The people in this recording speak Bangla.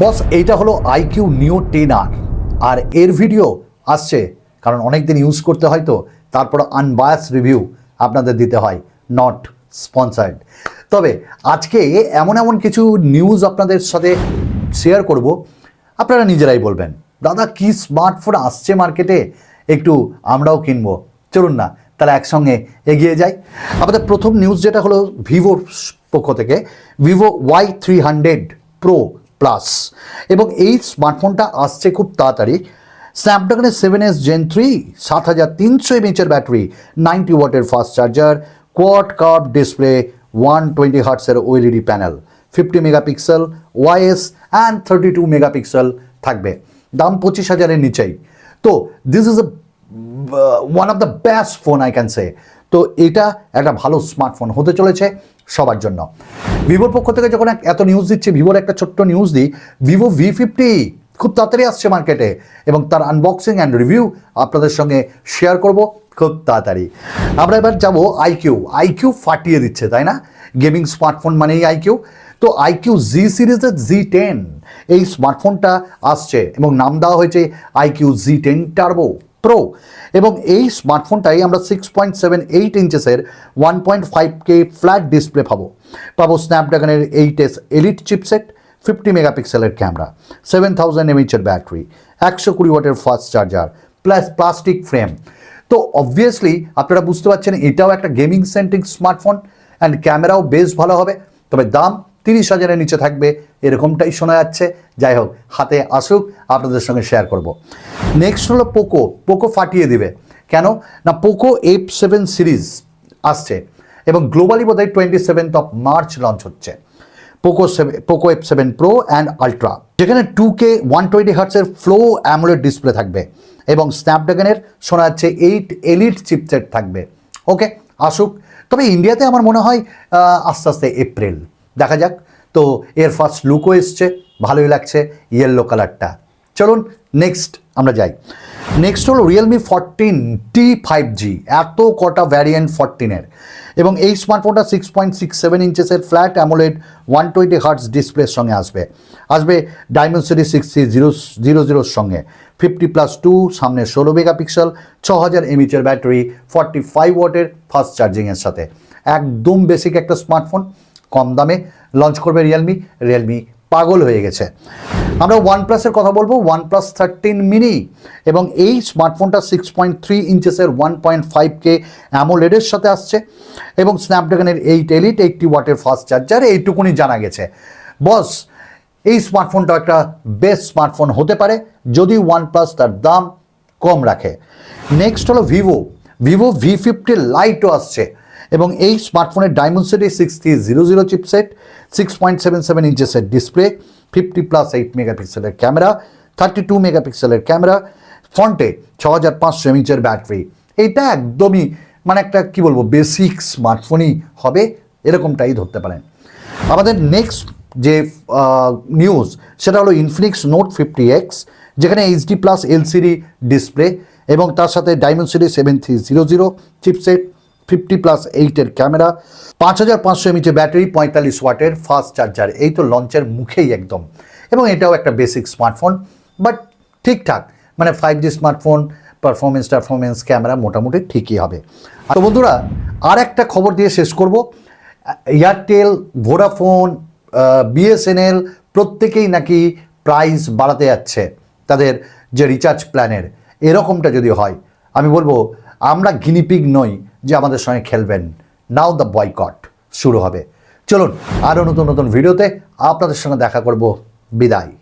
বস, এইটা হলো আইকিউ নিও টেন আর আর এর ভিডিও আসছে, কারণ অনেক দিন ইউজ করতে হয় তো, তারপর আনবায়াস রিভিউ আপনাদের দিতে হয় নট স্পন্সার্ড তবে আজকে এমন এমন কিছু নিউজ আপনাদের সাথে শেয়ার করব, আপনারা নিজেরাই বলবেন, দাদা, কি স্মার্টফোন আসছে মার্কেটে একটু আমরাও কিনবো। চলুন না, তাহলে একসঙ্গে এগিয়ে যাই। আমাদের প্রথম নিউজ যেটা হলো ভিভোর পক্ষ থেকে Vivo Y three hundred pro plus. এবং এই স্মার্টফোনটা আসছে খুব তাড়াতাড়ি। স্ন্যাপড্রাগনের সেভেন এস জেন থ্রি সাত হাজার তিনশো এমএচের ব্যাটারি নাইনটি ওয়াটের fast charger quad curve display one twenty হার্টসের OLED panel fifty megapixel ওয়াইএস and thirty two megapixel থাকবে। দাম পঁচিশ হাজারের নিচেই। তো this is a one of the best phone I can say তো এটা একটা ভালো স্মার্টফোন হতে চলেছে সবার জন্য। ভিভোর পক্ষ থেকে যখন এত নিউজ দিচ্ছে, ভিভোর একটা ছোট্ট নিউজ দিই, ভিভো ভি ফিফটি খুব তাড়াতাড়ি আসছে মার্কেটে এবং তার আনবক্সিং অ্যান্ড রিভিউ আপনাদের সঙ্গে শেয়ার করব খুব তাড়াতাড়ি। আমরা এবার যাব আইকিউ আইকিউ ফাটিয়ে দিচ্ছে, তাই না? গেমিং স্মার্টফোন মানেই আইকিউ তো আইকিউ জি সিরিজের জি টেন এই স্মার্টফোনটা আসছে এবং নাম দেওয়া হয়েছে iQOO Z ten turbo pro এবং এই স্মার্টফোনটাই আমরা six point seven eight ইঞ্চেসের one point five K flat display পাবো। পাবো স্ন্যাপড্রাগনের eight S elite chipset fifty মেগাপিক্সেলের ক্যামেরা সেভেন থাউজেন্ড এমএইচের ব্যাটারি একশো কুড়ি ওয়াটের fast charger plus plastic frame তো অবভিয়াসলি আপনারা বুঝতে পারছেন এটাও একটা গেমিং সেন্ট্রিক স্মার্টফোন অ্যান্ড ক্যামেরাও বেশ ভালো হবে। তবে দাম তিরিশ হাজারের নিচে থাকবে এরকমটাই শোনা যাচ্ছে। যাই হোক, হাতে আসুক, আপনাদের সঙ্গে শেয়ার করব। নেক্সট হলো পোকো পোকো ফাটিয়ে দিবে। কেন? না পোকো এফ সেভেন সিরিজ আসছে এবং গ্লোবালি বোধ হয় twenty seventh of March launch হচ্ছে। Poco seven Poco F seven pro and ultra যেখানে টু কে ওয়ান টোয়েন্টি হার্টসের ফ্লো অ্যামোলেড ডিসপ্লে থাকবে এবং স্ন্যাপড্রাগনের শোনা যাচ্ছে এইট এলিট চিপসেট থাকবে। ওকে আসুক। তবে ইন্ডিয়াতে আমার মনে হয় আস্তে আস্তে এপ্রিল দেখা যাক। তো এর ফার্স্ট লুকও এসছে, ভালোই লাগছে ইয়েলো কালারটা চলুন নেক্সট আমরা যাই। নেক্সট হলো Realme fourteen T five G এত কটা ভ্যারিয়েন্ট ফোরটিনের এবং এই স্মার্টফোনটা six point six seven ইঞ্চেসের flat AMOLED one twenty hertz ডিসপ্লের সঙ্গে আসবে। আসবে Dimensity sixty zero zero জিরোর সঙ্গে। ফিফটি প্লাস টু সামনে ষোলো মেগাপিক্সেল ছ হাজার এমএচের ব্যাটারি ফর্টি ফাইভ ওয়াটের ফাস্ট চার্জিংয়ের সাথে। একদম বেসিক একটা স্মার্টফোন কম দামে লঞ্চ করবে রিয়েলমি রিয়েলমি পাগল হয়ে গেছে। আমরা ওয়ান প্লাসের কথা বলব ওয়ান প্লাস থার্টিন মিনি এবং এই স্মার্টফোনটা সিক্স পয়েন্ট থ্রি ইঞ্চেসের ওয়ান পয়েন্ট ফাইভ কে অ্যামোলেডের সাথে আসছে এবং স্ন্যাপড্রাগনের এইট এলিট এইটটি ওয়াটের ফাস্ট চার্জার এইটুকুনি জানা গেছে। বস এই স্মার্টফোনটা একটা বেস্ট স্মার্টফোন হতে পারে যদি ওয়ান প্লাস তার দাম কম রাখে। নেক্সট হলো ভিভো ভিভো ভি ফিফটি লাইটও আসছে। এবং এই স্মার্টফোনের Dimensity six three zero zero chipset six point seven seven ইঞ্চেসের display fifty plus eight মেগাপিক্সেলের ক্যামেরা থার্টি টু মেগাপিক্সেলের ক্যামেরা ফ্রন্টে ছ হাজার পাঁচশো এমএচের ব্যাটারি এইটা একদমই মানে একটা কি বলব বেসিক স্মার্টফোনই হবে, এরকমটাই ধরতে পারেন। আমাদের নেক্সট যে নিউজ সেটা হলো ইনফিনিক্স নোট ফিফটি এক্স যেখানে এইচডি প্লাস এলসিডি ডিসপ্লে এবং তার সাথে Dimensity seven three zero zero chipset fifty plus এইটের ক্যামেরা, পাঁচ হাজার পাঁচশো এমএচের ব্যাটারি, পঁয়তাল্লিশ ওয়াটের ফাস্ট চার্জার। এই তো লঞ্চের মুখেই একদম। এবং এটাও একটা বেসিক স্মার্টফোন বাট ঠিকঠাক। মানে ফাইভ জি স্মার্টফোন পারফরমেন্স টারফরমেন্স ক্যামেরা মোটামুটি ঠিকই হবে। তো বন্ধুরা আর একটা খবর দিয়ে শেষ করব। এয়ারটেল ভোডাফোন বিএসএনএল প্রত্যেকেই নাকি প্রাইস বাড়াতে যাচ্ছে তাদের যে রিচার্জ প্ল্যানের এরকমটা যদি হয়, আমি বলব, আমরা গিনিপিগ নই। যে আমাদের সঙ্গে খেলবেন। নাও দ্য বয়কট শুরু হবে। চলুন, আরও নতুন নতুন ভিডিওতে আপনাদের সঙ্গে দেখা করব। বিদায়।